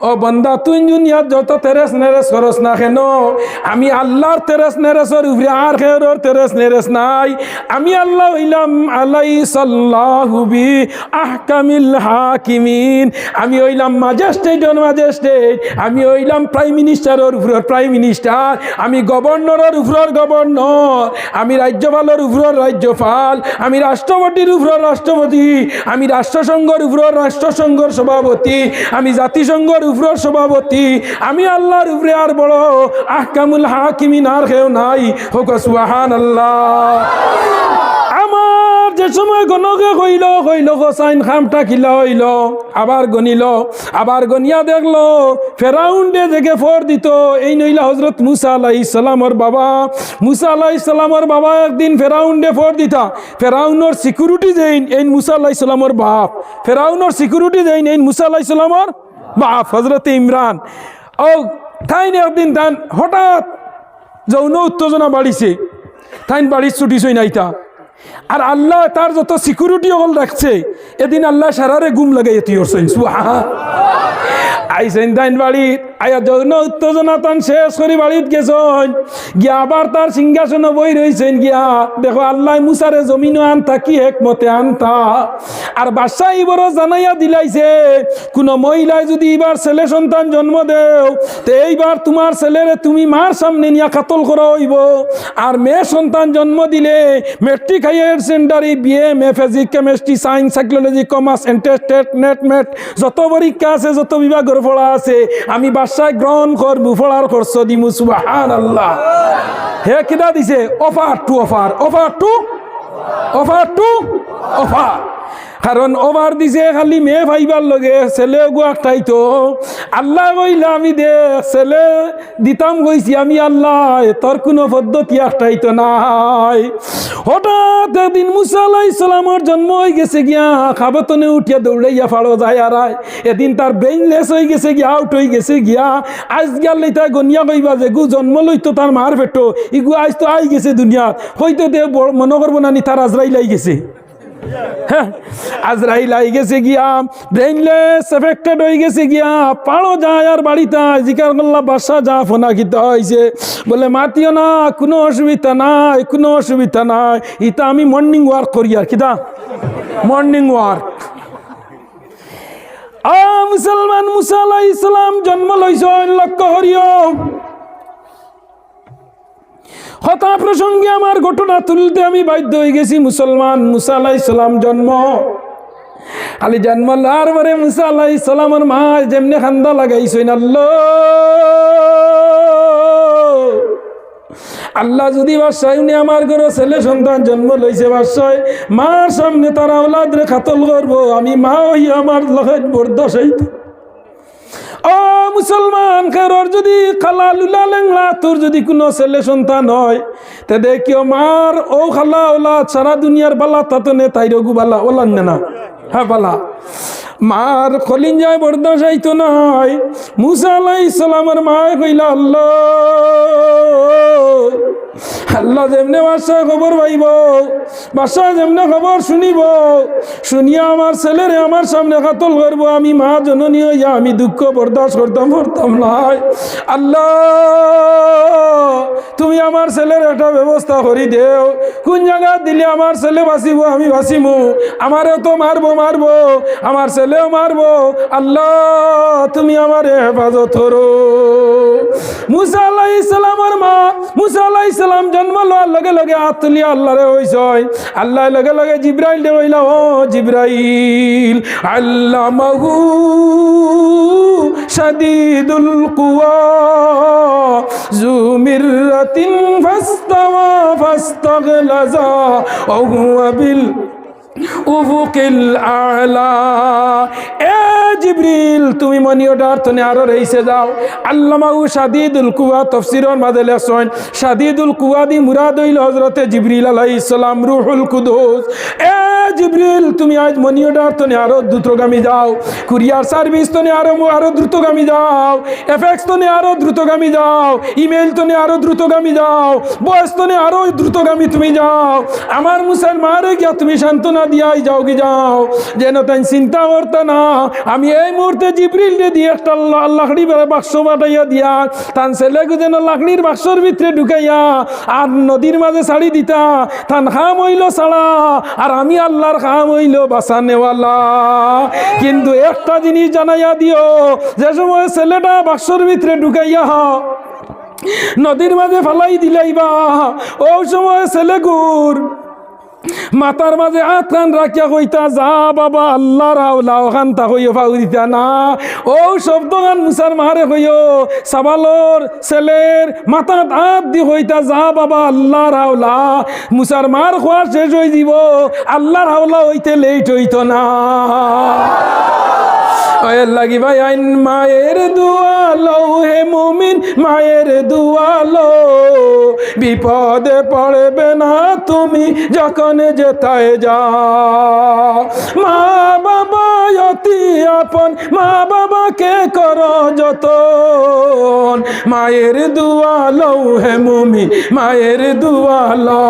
ও বন্দা, তুই দুনিয়াত যত তেরেস নেরেস করস না কেন? আমি আল্লাহর তেরেস নেরেসর উপরে আর খেরর তেরেস নেরেস নাই। আমি আল্লাহ হইলাম আলাই সাল্লাহুবি আহকামিল হাকিমিন। আমি হইলাম ম্যাজিস্ট্রেট অন ম্যাজিস্ট্রেট। আমি হইলাম প্রাইম মিনিস্টারের উপরের প্রাইম মিনিস্টার। আমি গভর্নরের উপরের গভর্নর। আমি রাজ্যপালের উপরের রাজ্যপাল। আমি রাষ্ট্রপতির উপরের রাষ্ট্রপতি। আমি রাষ্ট্রসংঘের উপরের রাষ্ট্রসংঘের সভাপতি। আমি জাতিসংঘের উপরের সভাপতি, আমি আল্লাহর উপরে আর বড় আহকামুল হাকিমিন আর কেউ নাই। হোক সুবাহান আল্লাহ আমার যে সময় গণকে কইল কইল গোসাইন খামটা কিলা হইল, আবার গনিল আবার গনিয়া দেখল, ফেরাউন্ডে দেখে ফর দিত, এই নইলা হজরত মুসা আলাই ইসলামর বাবা। মুসা আলাই ইসলামর বাবা একদিন ফেরাউন্ডে ফর দিতা, ফেরাউনর সিকিউরিটি যেইন এই মুসা আলাই ইসলামর বাপ। ফেরাউনর সিকিউরিটি যেইন এই মুসা আলাই ইসলামর বাপ হজরত ইমরান। ও থাইন একদিন তান হঠাৎ যৌন উত্তেজনা বাড়িছে। থাইন বাড়ির ছুটি নাই নাইতা আর আল্লাহ তার যত সিকিউরিটি হল রাখছে, এদিন আল্লাহ সারারে গুম লাগাই তুই সুহা আইসেন তাইন বাড়িত আয়া যৌন উত্তেজনা তান শেষ করে বাড়িত গেছন গিয়া আবার তার সিংহাসন বই রয়েছেন গিয়া। দেখো আল্লাহ মুসারে জমিনও আনতা, কি একমতে আনতা। আর বাদশাহ এবারও জানাইয়া দিলাইছে, কোনো মহিলায় যদি এবার ছেলে সন্তান জন্ম দেও, তো এইবার তোমার ছেলেরে তুমি মার সামনে নিয়ে কাতল করা হইব। আর মেয়ে সন্তান জন্ম দিলে মেট্রিক হাইয়ার সেন্টারে BA M physics chemistry science psychology commerce এন্টেস্টেড NET মেট যত পরীক্ষা আছে, যত বিভাগের পড়া আছে, আমি বাসায় গ্রহণ করব পড়ার খরচ দিমু সুবাহান আল্লাহ হে কিনা দিছে? Offer to offer offer to? Offer to? Offer. কারণ ওভার দিছে খালি মেয়ে ভাইবার লগে, ছেলে গুয়াটাই তো। আল্লাহ কইলা, আমি দে, ছেলে দিতাম কইছি আমি আল্লাহ, তোর কোনো পদ্ধতি একটাই তো নাই। হঠাৎ একদিন মুসা আলাহ ইসলামর জন্ম হয়ে গেছে গিয়া, খাবতনে উঠিয়া দৌড়াইয়া ফাড়ো যায় আর। এদিন তার ব্রেইনলেস হয়ে গেছে গিয়া আউট হয়ে গেছে গিয়া, আজ গিয়াল তাই গনিয়া কইবা যে, গু, জন্ম লইতো তার মার পেটো, ইগু আজ তো আই গেছে দুনিয়াত হয়তো দে মনে করব নানি তার আজরাইল আই গেছে। আজরাইল আই গেছে গিয়া ব্রেইনলেস এফেক্টেড হয়ে গেছে গিয়া, পাড়ো যায় আর বাড়িতে জিকার করলা বাসা যা ফোনা খিতে হয়েছে বলে, মাতিও না, কোনো অসুবিধা নাই, কোনো অসুবিধা নাই। ইতা আমি মর্নিং ওয়ার্ক করি আর কিতা মর্নিং ওয়ার্ক আ, মুসলমান মুসাল্লাহ ইসলাম জন্ম লইছ, লক্ষ্য হরিও হতা প্রসঙ্গে আমার ঘটনা তুলতে আমি বাধ্য হয়ে গেছি। মুসলমান মুসা আলাহ জন্ম। খালি জন্ম লার পরে মুসা আলাহ মা যেমনি খান্দা লাগাইছেন আল্লাহ। আল্লাহ যদি উনি আমার ঘরে ছেলে সন্তান জন্ম লইছে বাসায় মার সামনে তারা ওলাদরে খাতল করব, আমি মা হই আমার লহেজ বরদশাইত ও মুসলমান, কারোর যদি খালা লুলা লেংলা তোর যদি কোনো ছেলে সন্তান হয়, তে দেখিও মার? ও খালা ওলা, সারা দুনিয়ার বালা তাতনে তাই রঘু বালা ওলান না হ্যাঁ বালা। মার খলিন যায় বরদাসাইত নয় মুসা আলাই ইসলামের মায় কইলা আল্লাহ। আল্লাহ যেমনে বাসায় খবর পাইব বাসায় যেমনে খবর শুনিব, শুনিয়া আমার ছেলেরে আমার সামনে কাতল করব, আমি মা জননী হইয়া আমি দুঃখ বরদাস্ত করতাম করতাম নাই। আল্লাহ, তুমি আমার ছেলের একটা ব্যবস্থা করি দেও। কোন জায়গা দিলে আমার ছেলে বাঁচিব, আমি বাঁচিমু। আমারে তো মারবো মারবো। আমার ছেলেও মারবো, আল্লাহ, তুমি আমার হেফাজত করো। মুসা আল্লাহ ইসলামের মা, মুসা আল্লাহ ইসলাম জন্ম লওয়ার লগে লগে তুলিয়া আল্লাহরে হইছয় আল্লাহ লগে লগে জিব্রাইল দে হইলা, ও জিব্রাইল, আল্লামাহু শাদীদুল কুওয়া জুমিররাতিন ফাস্তাওয়া, ফাস্তাগলাজা ওয়া বিল উফুকিল আলা। এ জিবরিল, তুমি মনিওটার তনে আরও রইছে যাও। আল্লামাউ শাদিদুল কুয়া তফসিরর মাঝে লেখছেন, শাদিদুল কুয়া দি মুরাদ হইল হজরতে জিবরিল আলাইহিস সালাম, রুহুল কুদুস। এ জিবরিল, তুমি আজ মনিওটার তনে আরও দ্রুতগামী যাও। কুরিয়ার সার্ভিস তনে আরও আরও দ্রুতগামী যাও। এফএক্স তনে আরও দ্রুতগামী যাও। ইমেল তনে আরও দ্রুতগামী যাও। বয়স তনে আরও দ্রুতগামী তুমি যাও। আমার মুসলমারে গিয়া তুমি সান্ত্বনা দিয়াই যাও কি যাও। যেন তাই চিন্তা করতে না। আমি এই মুহূর্তে জিবরিল দিয়ে একটা লাকড়ি বাক্স বাটাইয়া দিয়া, তান ছেলেকে যেন লাকড়ির বাক্সর ভিতরে ঢুকাইয়া, আর নদীর মাঝে ছাড়ি দিতা, তান খাম হইল ছাড়া, আর আমি আল্লাহর খাম হইল বাসা নেওয়ালা। কিন্তু একটা জিনিস জানাইয়া দিও, যে সময় ছেলেটা বাক্সর ভিতরে ঢুকাইয়া নদীর মাঝে ফালাই দিলাইবা, ও সময় ছেলেগুর মাতার মাঝে আতান রাখিয়া কইতা, যা বাবা, আল্লাহ হাওলা ওখান তা কইও, ফাউ দিতা না। ও শব্দ গান মুসার মারে কইও, সাবালোর ছেলের মাথাত আত দি কইতা, যা বাবা, আল্লাহ হাওলা মুসার মার খোয়া শেষ হয়ে দিব, আল্লাহ হাওলা হইতে লেট হইতো না। ওয়ের লাগি ভাই আইন, মায়ের দুয়ালো হে মুমিন, মায়ের দুয়ালো বিপদে পড়বে না তুমি যখন যেতায় যাও মা বাবা অতি আপন, মা বাবাকে করো যতন। মায়ের দুয়ালো হে মুমিন, মায়ের দুয়ালো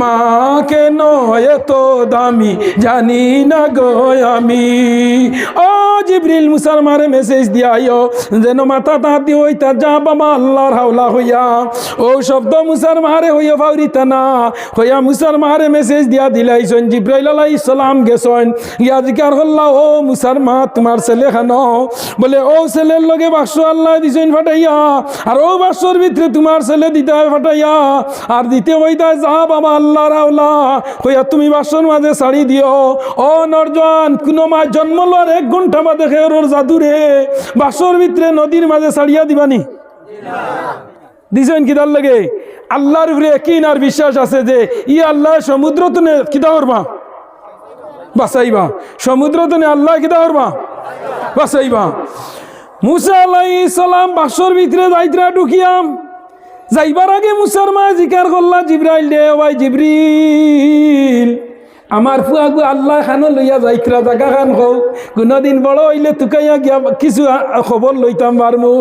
মা কেন এত দামি, জানি না গো আমি। ও জিব্রিল মুসলমারে মেসেজ দিয়াইও যেন মাথা তাহাতি হইতা, যা বাবা আল্লাহর হাওলা হইয়া। ও শব্দ মুসলমারে হইয়া ফাউরিতা না, হইয়া মুসলমারে মেসেজ দিয়া দিলাইছন, জিব্রাইল আলাইহিস সালাম গেছন। ইয়া জিকার হল্লা, ও মুসলমা তোমার ছেলে খানো। বলে, ও ছেলের লগে বাক্স আল্লাহ দিছইন ফাটাইয়া। আর ও বাক্সর ভিতরে তোমার ছেলে দিতে হয়, ফাটাইয়া। আর দিতে হইতা, যা বাবা আল্লাহ রাওলা হইয়া তুমি বাসন মাঝে শাড়ি দিও। ও নরজন কোনো মা জন্ম লওয়ার এক ঘণ্টা বাদে খেয়ের জাদুরে, বাসর ভিতরে নদীর মাঝে ছাড়িয়া দিবানি। দিছেন কিদার লাগে? আল্লাহর উপরে কিন আর বিশ্বাস আছে যে, ই আল্লাহ সমুদ্র তো কিতা করবা? বাসাইবা সমুদ্র তো আল্লাহ কিতা করবা? বাসাইবা মুসা আলাই সালাম বাসর ভিতরে যাইতরা ঢুকিয়াম যাইবার আগে মুসার মা জিকার করলা, জিব্রাইল দে ভাই জিব্রিল। আমার ফুয়াগু আল্লাহ খানো লইয়া যাইকরা জাগা খান কও। কোনোদিন বড় হইলে তুকাইয়া গিয়া কিছু খবর লইতাম পারমু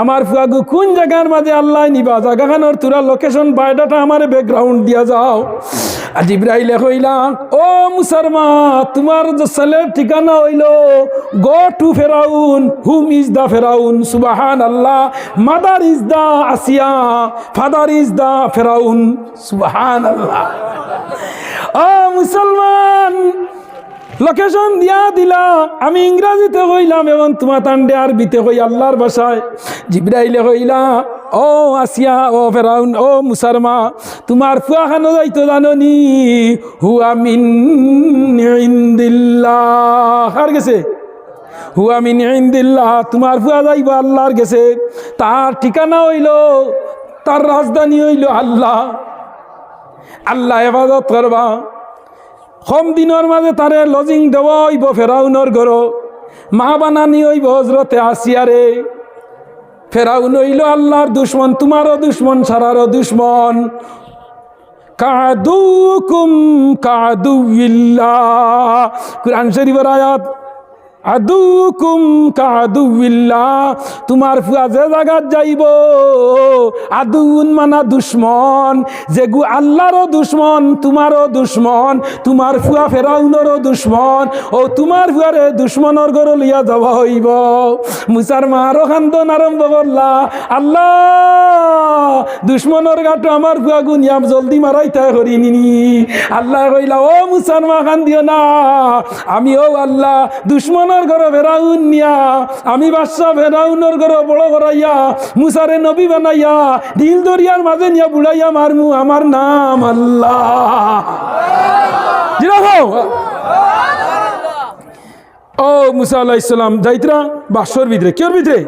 আমার ফুয়াগু কোন জায়গার মাঝে আল্লাহ নিবা? জাগা খানোর তোরা লোকেশন বায়োডাটা আমার ব্যাকগ্রাউন্ড দিয়া যাও। আর জিব্রাইলে কইলা, ও মুসারমা তোমার যে ছেলের ঠিকানা হইল গো টু ফেরাউন, হুম ইজ দা ফেরাউন সুবাহান আল্লাহ মাদার ইজ দা আসিয়া, ফাদার ইজ দা ফেরাউন সুবাহান আল্লাহ মুসলমান লোকেশন দিয়া দিলা। আমি ইংরাজিতে কইলাম, এবং তোমার তান্ডে আরবিতে কই আল্লাহর ভাষায়। জিব্রাইলে কইলা ও আসিয়া ও ফেরাউন ও মুসারমা তোমার ফুয়া খানো যাইতো জাননি, হুয়া মিন ইন্দিল্লাহ। আর গেছে? হুয়া মিন তোমার ফুয়া যাইব আল্লাহর গেছে। তার ঠিকানা হইল তার রাজধানী হইল আল্লাহ। আল্লাহ হেফাজত করবা। কম দিনের মাঝে তারে লজিং দেওয়া হইব ফেরাউনর ঘর। মা বানানি হইব হজরতে আসিয়ারে। ফেরাউন হইল আল্লাহর দুশ্মন, তোমারও দুশ্মন, সারারও দুশ্মন। কাদুকুম কাদুবিল্লাহ কুরআন শরীফের আয়াত আদুকুম কাদুবিল্লাহ তোমার ফুয়া যে জায়গাত যাইব আদুন মানা দুশ্মন যে গু আল্লাহরও দুশ্মন, তোমারও দুশ্মন, তোমার ফুয়া ফেরাউনেরও দুশ্মন, ও তোমার ফুয়ারে দুশ্মনের ঘর লইয়া যাব হইব। মুসার মারও খান্দন আরম্ভ করলা, আল্লাহ, দুশ্মনের গাটো আমার ফুয়া গুনিয়াম জলদি মারাইতে করি নিনি। আল্লাহ কইলা, ও মুসার মা, খান দিও না আমি ও আল্লাহ দুশ্মনের ঘরে ফেরাউন নিয়া, আমি বাদশাহ ফেরাউনের ঘরে বড় করাইয়া, মুসারে নবী বানাইয়া, ঢিল দরিয়ার মাঝে নিয়া বুড়াইয়া মারমু, আমার নাম আল্লাহ। ও মুসা আল্লাহ ইসলাম যাইতরা, বাসর ভিতরে কেউর ভিতরে?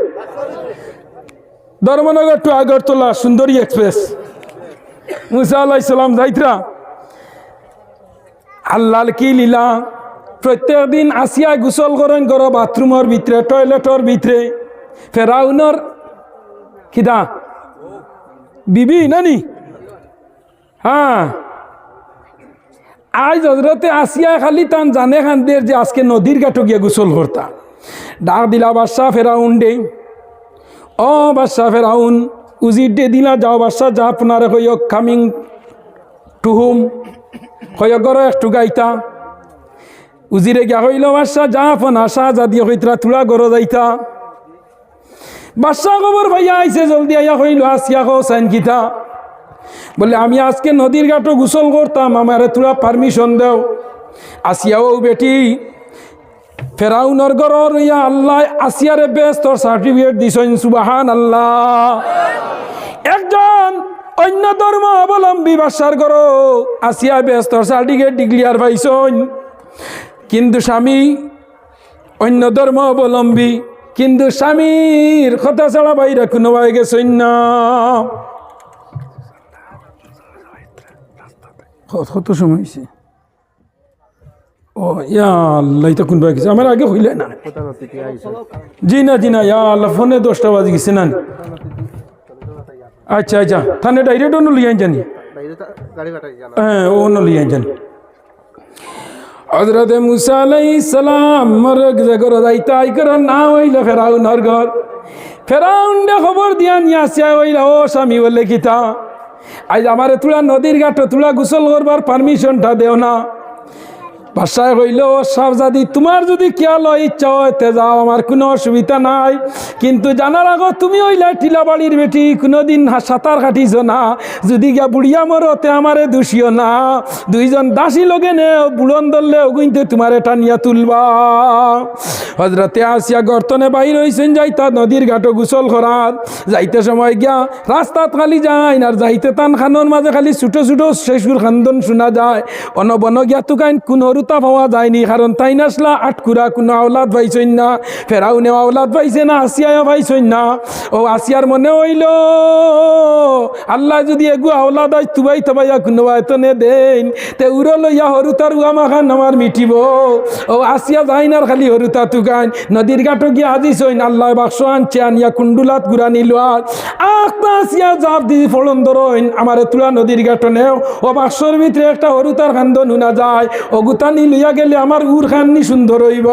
ধর্মনগর টু আগরতলা, সুন্দরী এক্সপ্রেস। মুসা আল্লাহ ইসলাম যাইতরা। আল্লাহ কি লীলা? প্রত্যেক দিন আসিয়া গোসল করেন করো বাথরুমের ভিতরে টয়লেটর ভিতরে ফেরাউনর কিদা বিবি, নানি? হ্যাঁ আজ হজরতে আসিয়া খালি তান জানে খান খানদের যে আজকে নদীর ঘাটে গিয়ে গোসল করতা ডাক দিলা বাদশাহ ফেরাউন ডে ও বাদশাহ ফেরাউন উজির ডে দিলা যাও বাদশাহ, যা আপনারে কইক কামিং টু হুম কয়গর একটু গাইতা উজিরে গিয়া হইল, বাদশাহ যা ফোন আশা যা দিয়ে হইতরা তুলা গরো যাইতা। বাদশাহ খবর ভাইয়া আইছে, জলদি আইয়া হইল, আসিয়া হো সাইন কিতা। বলে, আমি আজকে নদীর ঘাটও গোসল করতাম, আমার তোরা পারমিশন দেও। আসিয়াও বেটি, ফেরাউনর গরর ইয়া আল্লাহ, আসিয়ারে তোর সার্টিফিকেট দিছইন সুবাহান আল্লাহ একজন অন্য ধর্ম অবলম্বী বাসার গর আসিয়া বেশ তোর সার্টিফিকেট ডিক্লিয়ার পাইছইন কিন্তু স্বামী অন্য ধর্ম অবলম্বী কিন্তু স্বামীর কথা ছাড়া বাইরে কোনো বাই গেছইন না। কত- সময় হয়েছে? ও ইয়া আল্লাহ তো কোনবা গেছে? আমার আগে হইলে না। জি না জি না ইয়া আল্লাহ ফোনে দশটা বাজে গেছে না। আচ্ছা আচ্ছা থানে ডাইরেক্ট অন্য লিয়ে জানি। হ্যাঁ ও অন্য লিয়ে জানি। হজরত মুসা আলাই সালাম মরক জগর যাইতা আই কর না হইলে হর ঘর। ফেরাউন দে খবর দিয়া নিয়ে আসিয়া হইল, ও স্বামী, বলে কিতা আজ আমার তুলা নদীর ঘাট তুলা গোসল করবার পারমিশনটা দেও না। বাসায় হইল সাবজাদি তোমার যদি খেয়াল ইচ্ছা হইতে যাও, আমার কোনো অসুবিধা নাই। কিন্তু জানার আগত তুমি ওইলা টিলা বাড়ির বেটি, কোনোদিন সাঁতার কাটিছ না। যদি গিয়া বুড়িয়া মরতে আমারে দোষিও না। দুইজন দাসী লগে নে বুড়ন ধরলে ওগুইতে তোমারে টানিয়া তুলবা। হজরতে আসিয়া গর্তনে বাইর হইছেন, যাইতা নদীর ঘাটো গোসল করার যাইতে সময় গিয়া রাস্তাত খালি যায়, আর যাইতে তান খানোর মাঝে খালি ছোটো ছোটো শেষুর খান্দন শোনা যায়। অনবন গিয়া তুকাইন, কোনো রুতা পাওয়া যায়নি কারণ তাই নাসলা আটকুরা কোনো আওলাদ পাইছইন না ফেরাও নেওয়া আওলাদ পাইছে না আসিয়াও পাইছইন না। ও আসিয়ার মনে হইল, আল্লাহ যদি এগু আওলাদ আজ তুবাই তবাইয়া কোনো এতনে দেন তে উড়ো লইয়া হরুতার উয়ামা খান আমার মিটিব। ও আসিয়া যাই না খালি হরুতা তুকাইন নদীর ঘাটো গিয়া আজিছইন আল্লাহ বাক্স আনছে আনিয়া কুণ্ডুলাত গুড়ানি লোয়ার আখতা আসিয়া জাপ দি ফলন ধরইন আমার তুলা নদীর ঘাটো নেও। ও বাক্সর ভিতরে একটা হরুতার খান্দ নুনা যায়। ও গুতানি লইয়া গেলে আমার উর খাননি সুন্দর হইব।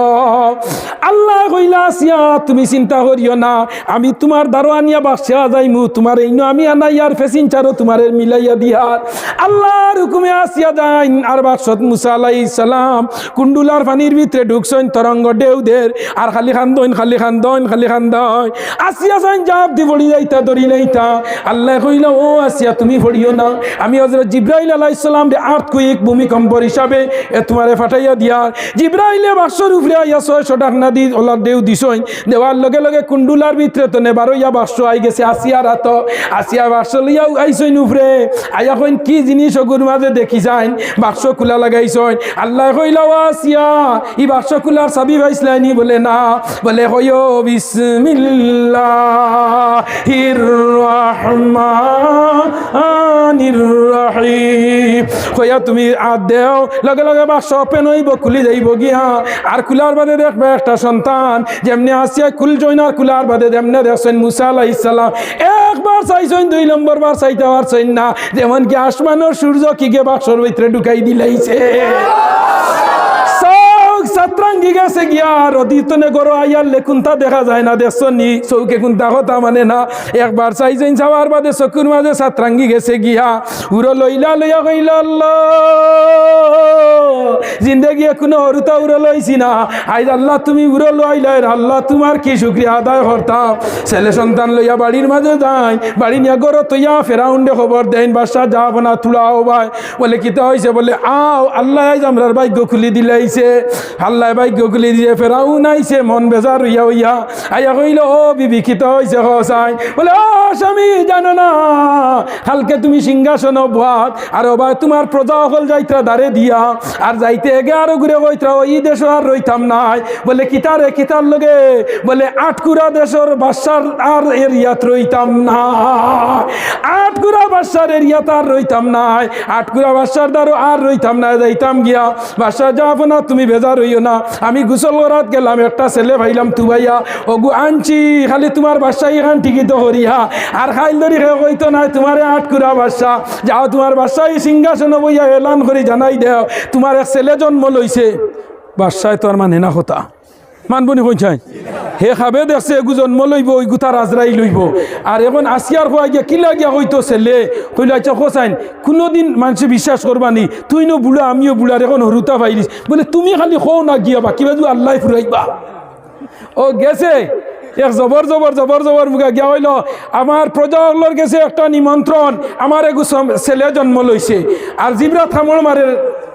আল্লাহ কইলা, আসিয়া, তুমি চিন্তা করিও না, আমি তোমার দ্বারো আনিয়া বাক্সা যাইমু, তোমার এই আমি আনাই আর ফেসিন চারো তোমার মিলাইয়া দিয়ার আল্লাহর হুকুমে আসিয়া যাইন, আর বাক্সত মুসা আলাইহিস সালাম কুণ্ডুলার পানির ভিতরে ঢুকছেন তরঙ্গ ঢেউদের, আর খালি খান্দন খালি খান্দন খালি খান্দন আসিয়া যাইন, জাপ দি পড়ি যাইতা ধরি নাইতা আল্লাহ কইল, ও আসিয়া, তুমি পড়িও না, আমি হজরত জিব্রাইল আলাইহিস সালাম রে আর্থ কুইক ভূমিকম্পর হিসাবে এ তোমারে ফাটাইয়া দিয়ার জিব্রাইলে বাক্সর উপরে আইয়া ছয়শো টাকা না দি ওলার দেউ দিছই। দেওয়ার লগে লগে কুণ্ডুলার ভিতরে তো নেবারো ইয়া বাক্স আই গেছে আসিয়ার হাত আসিয়া বাক্স লইয়া আইসইন উপরে। আইয়া কইন, কি জিনিস ওগুর মাঝে দেখি যাইন? বাক্স খোলা লাগাইছইন? আল্লাহ কইলা আসিয়া, ই বাক্স খোলার চাবি পাইছিলানি বলে, না। বলে কইও বিসমিল্লাহির রহমানির রহিম কইয়া, তুমি আদ দেও। লগে লগে বাক্স ওপেন হইব খুলি যাইব গিয়া। আর খুলার বাদে দেখবে একটা সন্তান, যেমনি আসিয়া খুল জৈনার খুলার বাদে যেমনি দেখছেন মুসা আলাইহিস সালাম। একবার চাইছেন, দুই নম্বর বার চাইতে পারছেন না। যেমন কি আসমানের সূর্য কি গে বাক্সর ভিতরে ঢুকাই দিলাইছে। চৌক সাতরাঙ্গি গেছে গিয়া রদিতনে গরো আইয়ার লেখুনতা দেখা যায় না দেশ দেখছনি চৌকে কুন্তা কথা মানে না। একবার চাইছেন চাওয়ার বাদে চকুর মাঝে সাতরাঙ্গি গেছে গিয়া। উড়ো লইলা লইয়া কইলা জিন্দগি এখনও হরুতা উড়ো লইছি না। আইজ আল্লাহ তুমি উড়ো লইলাই আল্লাহ তোমার কি শুক্রিয়া আদায় করতাম ছেলে সন্তান লইয়া বাড়ির মাঝে যাই বাড়ি নিয়ে গরো তৈয়া ফেরাউন্ডে খবর দেন বাসা যাব না তুলাও ভাই বলে কিতা হয়েছে বলে, আও, আল্লাহ আইজ আমরার ভাগ্য খুলি দিলাইছে আল্লাহ ভাগ্য খুলি দিয়ে ফেরাউন আইছে মন বেজার হইয়া হইয়া। আইয়া কইল, ও বিবি কিতা হয়েছে হসাই বলে, ও স্বামী, জানো না, কালকে তুমি সিংহাসন ভাত আর ভাই তোমার প্রজা হল যাইত্রা দাঁড়ে দিয়া, আর যাইতে এগে আরও ঘুরে কইত্রা ওই দেশ আর রইতাম নাই। বলে কিতারে কিতার লগে? বলে, আটকুরা দেশের বাসার আর এরিয়াত রইতাম না, আটকুরা বাসার এরিয়াত আর রইতাম নাই, আটকুরা বাসার দ্বারও আর রইতাম না, যাইতাম গিয়া। বাসা যাব না তুমি বেজার হইও না। আমি গুসল করাত গেলাম, একটা ছেলে ভাইলাম তু ভাইয়া ওগু আনছি, খালি তোমার বাসা এখান টিকিত হরিয়া আর খাইল ধরি কইতো নাই তোমারে আটকুরা বাসা। যাও তোমার বাসায় সিংহাসন বইয়া এলান করে, জানাই দেও, তোমার এক ছেলে জন্ম লইছে। বাসায় তো আর মানে না হতা মানবনি কইছাই হে খাবে দেখছে এগু জন্ম লইব ওই গুতা রাজরাই লইব। আর এখন আসিয়ার হওয়া গিয়া কি লাগিয়া হইতো ছেলে? কইলে আচ্ছা কোসাইন কোনোদিন মানুষে বিশ্বাস করবানি তুই নো বুড়া আমিও বুড়ার এখন হরুতা পাইলিস বলে তুমি খালি খো না গিয়া বা কিবা যু আল্লাহ ফুরাইবা ও গেছে। এক জবর জবর জবর জবর মুখে গিয়া হইল। আমার প্রজাগুলোর গেছে একটা নিমন্ত্রণ আমার এগু সম- ছেলে জন্ম লইছে আর জিবরা থামড় মারে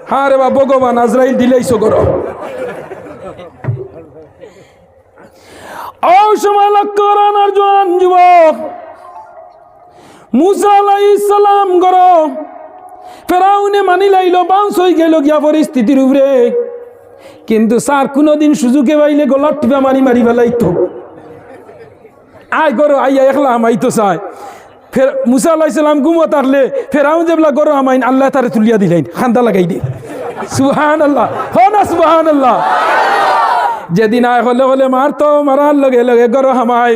হ্যাঁ রে বা ভগবান আজরাইল দিলেই সগর ও সময় লক্ষ্য করানোর জোয়ান যুবক। মুসা আলাইহিস সালাম গর। ফেরাউনে মানি লাইল, বাউন্স হয়ে গেল গিয়া পরিস্থিতির উপরে। কিন্তু স্যার কোনোদিন সুযোগে পাইলে গলার টিপা মারি মারি ফেলাইতো। আয় গরো, আইয়া একলা আমাইতো চাই ফের মুসা আল্লাহ সালাম গুমো তারলে ফেরাউন যেবলা গরো আমাইন আল্লাহ তারে তুলিয়া দিলেন, খান্দা লাগাই দে সুহান আল্লাহ হ না সুহান আল্লাহ যেদিন আয় হলে হলে মারতো মারার লগে লগে গরো হামাই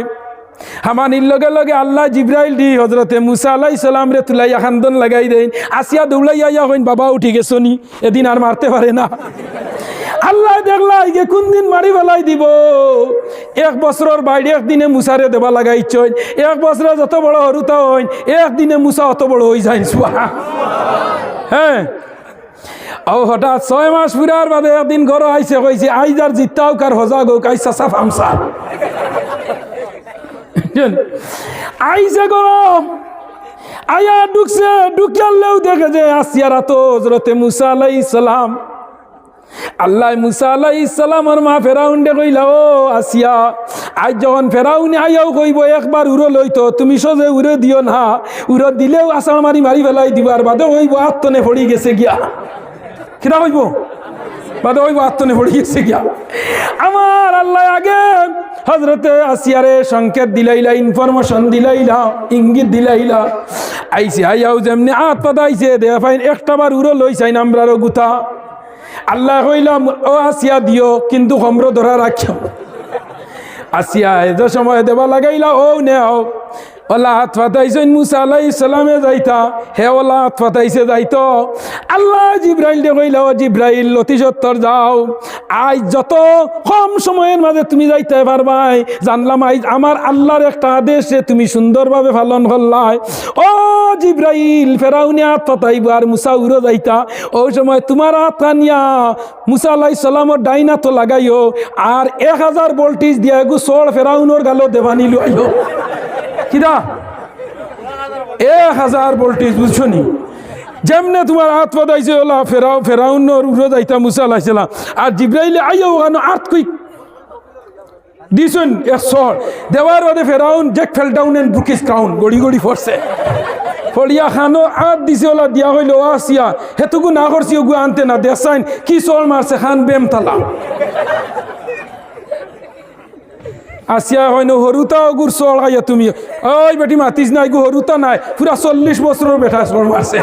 হামানির লগে লগে আল্লাহ জিব্রাইল দি হজরতে মুসা আলাই সালাম রে তুলাইয়া খান্দন লাগাই দেন। আসিয়া দৌড়াইয়া ইয়া হইন, বাবা উঠি গেছনি, এদিন আর মারতে পারে না। আল্লাহ দেখলাই ইগে কোন দিন মারি ফেলাই দিব? এক বছরের বাইরে একদিনে মুসারে দেবা লাগাইছই এক বছরে যত বড় হরুতা হইন, একদিনে মুসা অত বড় হয়ে যায় হ্যাঁ? ও হঠাৎ ছয় মাস ফুরার বাদে একদিন ঘর আইসে কইছে আইজার জিত্তাও কার হজা গো কাইসা সাফ আমসা আইসে গরম আয়া ঢুকছে ঢুকলেও দেখে যে আসিয়ারা তো হজরতে মুসা আলাই সালাম। আল্লাহ মুসা আলাই ইসালামর মা ফেরাউন্ডে কইলা ও আসিয়া আজ যখন ফেরাউনে আইয়াও কইব একবার উড়ো লইতো তুমি সজে উড়ে দিও না উড়ো দিলেও আসাল মারি মারি ফেলাই দিবার বাদে কইব, আত্মনে পড়ি গেছে গিয়া। কিনা কইব বাদে কইব আত্মনে পড়ি গেছে গিয়া। আমার আল্লাহ আগে হজরতে আসিয়ারে সংকেত দিলাইলা ইনফরমেশন দিলাইলা, ইঙ্গিত দিলাইলা। আইসে আইয়াও যেমনি আত পাতাইছে দে ফাইন একটা বার উড়ো লইছাইন আমরারও গুতা। আল্লাহ কইলাম, ও আসিয়া দিও, কিন্তু কমর ধরা রাখিও। আসিয়া এত সময় দেবা লাগাইলা, ও নেও। যাইতা। হে যাইতো। যাও। যত কম তুমি পারবাই, জানলাম আমার আল্লাহর একটা আদেশে তুমি সুন্দরভাবে পালন করলাই। ও জিব্রাইল, ফেরাউনি হাত আর মুসা উড়ো যাইতা। ওই সময় তোমার হাত কানিয়া মুসা আলাই সালামর ডাইনা তো লাগাইও। আর এক হাজার ভোল্টেজ দিয়া এগু সোল ফেরাউনোর গালো দেবানি লইও কিদা? এক হাজার ভোল্টেজ, বুঝছ নি? যেমনে তোমার হাত পদাইছে ওলা ফেরাও ফেরাউনোর উড়ো যাইতা মুসা আলাইছিলাম আর জিব্রাইলে আইও ওখানে আট কুই দিছুন, এক শহর দেওয়ার বাদে ফেরাউন, Jack fell down and broke his crown. গড়ি গড়ি ফরছে ফলিয়া খানো আট দিছে, ওলা দিয়া হইল ও আসিয়া হেতুকু না করছি ওগু আনতে না দেসাইন কি চল মারছে খান বেম তালা। আসিয়া হয়নো হরুতা গুর চল খাইয়া তুমি। ওই বেটি মাতিস নাই গু, হরুতা নাই। পুরা চল্লিশ বছরের বেটা মারছে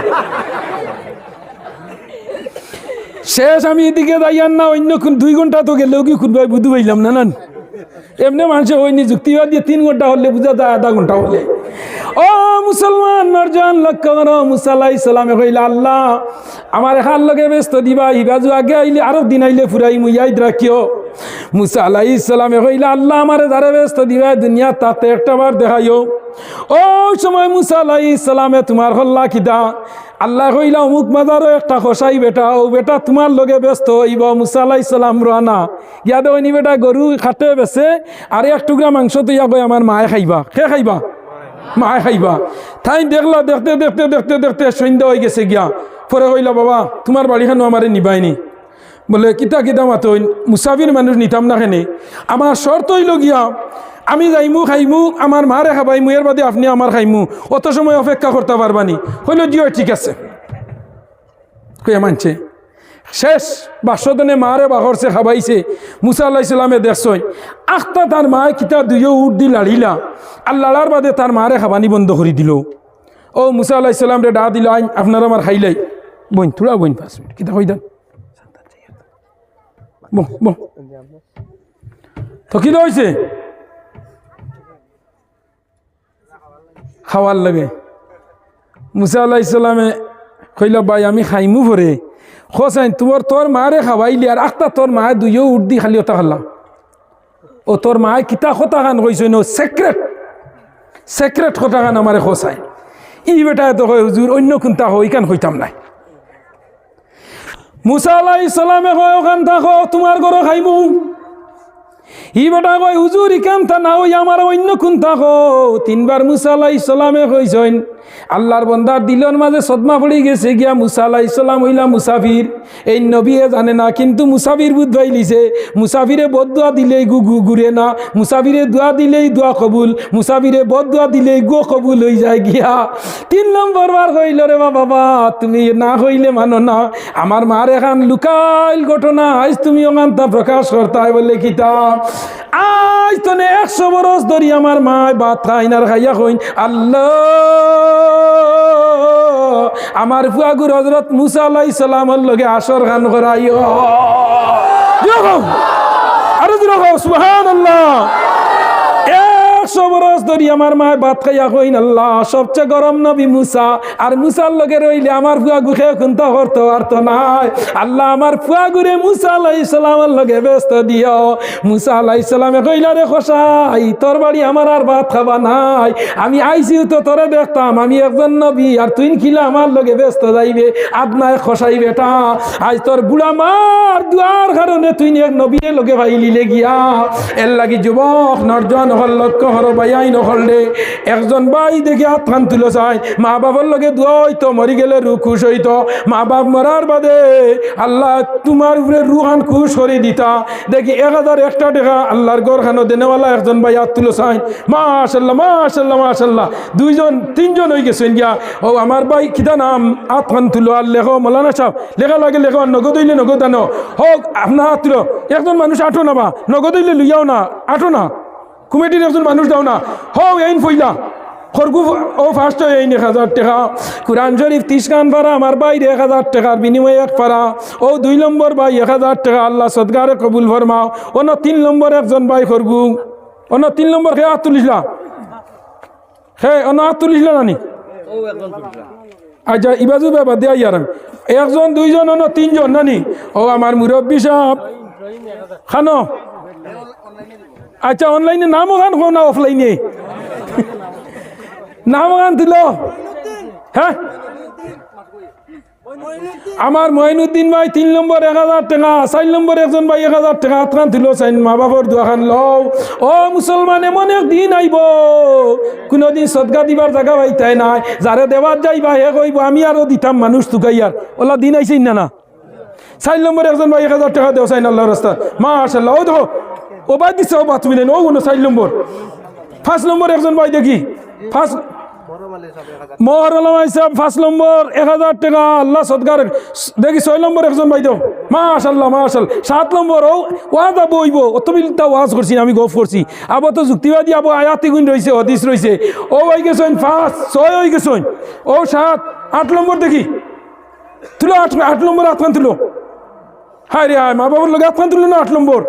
শেষ আমি এদিকে যাইয়ান না, অন্য কোন দুই ঘণ্টা তো গেলেও কি খুব বুধু পাইলাম না নান এমনি মানুষে হয়নি যুক্তিবাদ দিয়ে তিন ঘণ্টা হলে বুঝা যায়, আধা ঘণ্টা হলে। ও মুসলমান, নরজন লক্ষ্য করো মুসাল্লাহ ইসলামে কইলা, আল্লাহ, আমার এখান লগে ব্যস্ত দিবা ইবাজু আগে আইলে, আরও দিন আইলে ফুরাই মুইয়াইদ রাখিও। মুসা আলাহ ইসলামে কইলা, আল্লাহ আমার যারা ব্যস্ত দিবা দুনিয়া, তাতে একটা বার দেখাইও। ও সময় মুসা আলাহ ইসলামে তোমার হল্লা কিদা আল্লাহ কইলা, অমুক মাজারও একটা খসাই বেটা, ও বেটা তোমার লগে ব্যস্ত হইব, মুসা আলাহ ইসলাম রানা ইয়াদে ওইনি বেটা, গরু খাটে বেছে, আর এক টুকরা মাংস তো ইয়া কই আমার মায়ে খাইবা? কে খাইবা? মায়ে খাইবা। তাই দেখলা, দেখতে দেখতে দেখতে দেখতে সন্ধ্যা হয়ে গেছে গিয়া। পরে কইলা, বাবা, তোমার বাড়িখানো আমারে নিবাইনি বলে, কিতা কিতা মাতইন মুসাফির মানুষ নিতাম না কেনে। আমার শর্ত হইল গিয়া, আমি যাইমু, খাইমু, আমার মারে খাবাইমু এর বাদে আপনি আমার খাইমু। অত সময় অপেক্ষা করতে পারবানি হইল জিও ঠিক আছে। কইয়া মানছে? শেষ, বাসদনে মারে বাহরছে, খাবাইছে। মুসা আল্লাহ ইসলামে দেখছই আখটা তার মায়ে কিতা দুইও উঠ দি লাড়িলা। আর লাড়ার বাদে তার মারে খাবানি বন্ধ করে দিল। ও মুসা আল্লাহ ইসলাম রে ডা দিল, আইন, আপনার আমার খাইলাই। বইন থোড়া বইন, পাঁচ মিনিট, কিতা কই দেন বহ বহ তো কি হয়েছে খাওয়ার লাগে। মুসা আল্লাহ ইসলামে কইল, ভাই, আমি খাইমু ভরে। খোসাইন তোমার তোর মারে খাওয়াইলি আর আখটা তোর মায়ে দুইও উঠ দি খালি ওটা খাল্লাম ও তোর মায় কিতা কথা গান কইছ নো সেক্রেট সেক্রেট কথা গান আমারে খোসাই ই বেটা তো হুজুর, অন্য কোনটা হই কান হইতাম নাই। মুসা আলাই সালামে কয় ওখান থাকো, তোমার ঘর খাইমু। ই বেটা কয়, হুজুর ইকান তা না, ওই আমার অন্য কোন থাকো? তিনবার মুসা আলাই সালামে কইছেন আল্লাহর বন্দার দিলর মাঝে সদমা পড়ে গেছে, গিয়া মুসা আলাই সালাম হইলা মুসাফির। এই নবীয়ে জানে না, কিন্তু মুসাফির বুধ ভাইলিছে মুসাফিরে বদ দোয়া দিলেই গু গু ঘুরে না, মুসাফিরে দোয়া দিলেই দোয়া কবুল, মুসাফিরে বদ দোয়া দিলেই গো কবুল হয়ে যায় গিয়া। তিন নম্বর বার কইল রে বা বাবা, তুমি না কইলে মানো না। আমার মার এখান লুকাইল ঘটনা, আজ তুমি ওখান প্রকাশ করতাই বলে কিতাব আজ তো একশো বরস ধরি আমার মায় বাত খাইনার খাইয়া কইন আল্লাহ! আমার ফুয়াগুর হজরত মুসা আল্লাহ সালামর লগে আসর খান করাই আরও সুহান আল্লাহ একশো বরস ধরি আমার মায় ভাত খাইয়া কইন আল্লাহ, সবচেয়ে গরম নবী মুসা। আর মুসার লগে রইলে আমার ফুয়া গুখে খুনতা করতো আর তো নাই। আল্লাহ আমার ফুয়া গুরে মুসা আলাই সালামের লগে ব্যস্ত দিও। মুসা আলাই সালামে কইলা, রে খসাই তোর বাড়ি আমার আর ভাত খাবা নাই। আমি আইসিও তো তোরে দেখতাম, আমি একজন নবী, আর তুই খিলা আমার লগে ব্যস্ত যাইবে। আদনায় খসাই বেটা, আজ তোর বুড়া মার দুয়ার কারণে তুই এক নবীর লগে ভাইলি গিয়া। এর লাগি যুবক নর্জন হল লক্ষ্য হর বাইয়াই নহল রে একজন ভাই দেখি হাত খান তুলো চাই মা বাবার লগে দোয়া হইতো, মরি গেলে রু খুশ হইতো। মা বাপ মরার বাদে আল্লাহ তোমার উপরে রুহান খুশ করে দিতা। দেখি এক হাজার একটা টাকা আল্লাহর গড় খানো দেনেওয়ালা একজন ভাই হাত তুলো চাই মাশাল্লাহ মাশাল্লাহ মাশাল্লাহ। দুইজন, তিনজন হয়ে গেছেন গিয়া। ও আমার ভাই, কিতা নাম? হাত খান তুলো আর লেখো, মৌলানা সাহেব। লেখা লাগে লেখো, নগদ হইলে নগদ আনো। হোক আপনার হাত তুলো। একজন মানুষ আঠো না বা নগদ হইলে লইয়াও না আঠো না। কমিটির একজন মানুষ দাও না। হও এইন ফইলা। খরগু ও ফার্স্ট এই এক হাজার টাকা। কোরআন শরীফ তিস গান পারা, আমার বাইরে এক হাজার টাকার বিনিময়ে এক পারা। ও দুই নম্বর ভাই এক হাজার টাকা, আল্লাহ সদগারে কবুল ফরমাও। অন্য তিন নম্বর একজন ভাই খরগু। অন্য তিন নম্বর হে হাত তুলিসলা হে, অন্য হাত তুলিসলা নানি? আচ্ছা ইবাজু ব্যাপার দেয়া ইয়ার একজন, দুইজন, অন্য তিনজন, নানি? ও আমার মুরব্বী সাহেব। খানো? আচ্ছা অনলাইনে নাম ওখান হো না অফলাইনে নাম ওখান দিল? হ্যাঁ? আমার মহিনুদ্দিন ভাই তিন নম্বর, এক হাজার টাকা, চার নম্বর একজন ভাই এক হাজার টাকা আত্রান দিল চাই মা বাবার দোকান লও। ও মুসলমান এমন একদিন আইব, কোনোদিন সদগা দিবার জায়গা ভাই তাই নাই। যারে দেবার যাইবা, হে কইব, আমি আরও দিতাম মানুষ তুকাইয়ার ওলা দিন আইসেন না না? চার নম্বর একজন ভাই এক হাজার টাকা দেও চাই আল্লাহ রাস্তা। মা আসাল্লাহ ও দেখো, ও বাদ দিচ্ছে ও বাদ তুমি নেন ও কোনো চার নম্বর। ফার্স্ট নম্বর একজন ভাই দেখি। ফার্স্ট মহর আলমাই সাহেব পাঁচ নম্বর এক হাজার টাকা, আল্লাহ সদগার দেখি ছয় নম্বর একজন ভাই দেও। মাশাল্লাহ মাশাল সাত নম্বর, ও ওয়াজ আবো হইব অত বিলটা ওয়াজ করছি, আমি গফ করছি। আবো তো যুক্তিবাদী, আবো আয়াতি গুণ রয়েছে হদিস রয়েছে ও হয়ে গেছেন পাঁচ ছয় হয়ে গেছেন। ও সাত, আট নম্বর দেখি। তুলো, আট আট নম্বর আটখান তুলো। হায় রে হায় মা বাবার লোক আটখান তুলো না? আট নম্বর।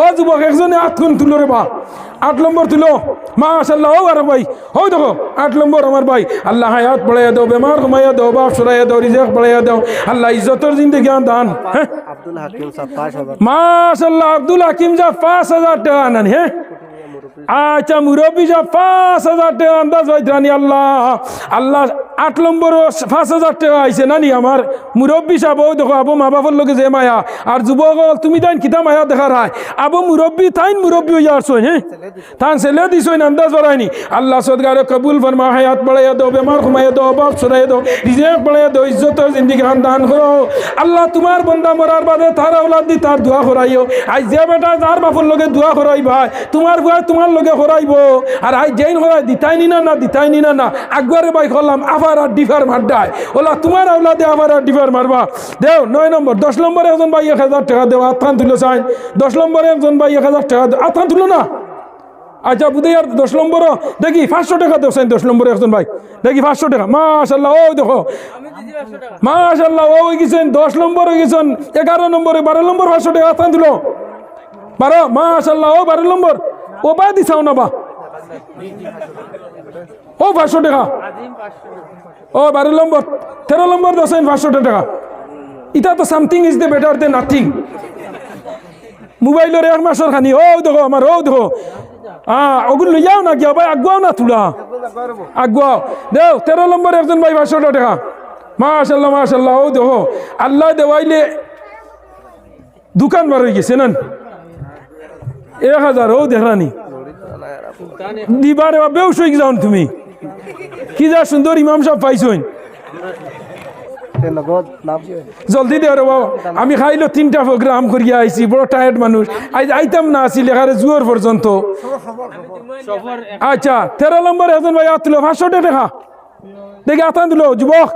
ও যুবক একজনে আটখান তুলো রে বা আট নম্বর তুলো। মাশাল্লাহ ও আর ভাই। হো দেখো আট নম্বর আমার ভাই। আল্লাহ হায়াত বাড়াইয়া দাও বেমার কমাইয়া দাও বাপ সরাইয়া দাও রিজেক বাড়াইয়া দাও। আল্লাহ ইজ্জতর জিন্দগি দান হ্যাঁ? মাশাল্লাহ আব্দুল হাকিম যা পাঁচ হাজার টাকা আনানি হ্যাঁ? আচ্ছা মুরব্বী যা পাঁচ হাজার টাকা আন্দাজ পাইতানি আল্লাহ। আল্লাহ আট নম্বর পাঁচ হাজার টাকা আইছে। নানি, আমার মুরব্বী সাহেব ও দেখো, আবো মা বাবার লগে যে মায়া। আর যুবক তুমি তাইন কিতা মায়া দেখার হয় আবো মুরব্বী তাইন মুরব্বী হইয়া আসছেন হ্যাঁ তান ছেলে দিছেন আন্দাজ বাড়ায়নি আল্লাহ সদগারে কবুল ফরমা হায়াত বাড়াইয়া দাও বেমার ঘুমাইয়া দাও অভাব সরাইয়া দাও রিজেক বাড়াইয়া দাও ইজ্জতর জিন্দিগি দান করো আল্লাহ তোমার বন্দা মরার বাদে তার আওলাদ দি তার দোয়া করাইও আজ যে বেটা যার বাপর লগে দোয়া করাই ভাই তোমার ভাই তোমার লগে করাইব আর আজ যেইন করাই দিতাইনি না না দিতাইনি না না আগবারে ভাই করলাম আবার আর ডিফার মারডায় ওলা তোমার আওলাদে আবার আর ডিফার মারবা। দেও, নয় নম্বর, দশ নম্বরে একজন ভাই এক হাজার টাকা দেও আত্মান তুলো চাই। দশ নম্বরে একজন ভাই এক হাজার টাকা আত্মান তুলো না। আচ্ছা বুধে আর দশ নম্বর দেখি, পাঁচশো টাকা দেও সাইন দশ নম্বরে একজন ভাই। দেখি, পাঁচশো টাকা, মাশাল্লাহ ও দেখো। মাশাল্লাহ ও গেছেন, দশ নম্বর গেছেন, এগারো নম্বরে, বারো নম্বর পাঁচশো টাকা আত্মান দিল বারো, মাশাল্লাহ, ও বারো নম্বর। ও বা দিছাও না বা। ও, পাঁচশো টাকা। ও বারো নম্বর, তেরো নম্বর দশেন পাঁচশো টাকা। এটা তো something is the better the nothing মোবাইলের এক মাসের খানি, ও, দেখো আমার, ও, দেখো। হ্যাঁ ওগুলো লইয়াও না গিয়া, ভাই, আগুয়াও না তুলা। আগুয়াও। দেও, তেরো নম্বর একজন ভাই, পাঁচশো টাকা। মাশাল্লাহ মাশাল্লাহ ও, দেখো। আল্লাহ দেওয়াইলে দোকান বার হয়ে গেছে, নান। এক হাজার, ও দেখরানি দিবারে বেউস হয়ে যাও তুমি। কি যা সুন্দর ইমাম সাহেব পাইছেন জলদি দে রে বাবা। আমি খাইলো তিনটা প্রোগ্রাম করিয়া আইছি, বড় টায়ার্ড মানুষ। আজ আইতাম না আসি লেখারে জুয়ার পর্যন্ত। আচ্ছা তেরো নম্বর এজন ভাই আতলো, পাঁচশো দেখা দেখি আতান দিল, যুবক।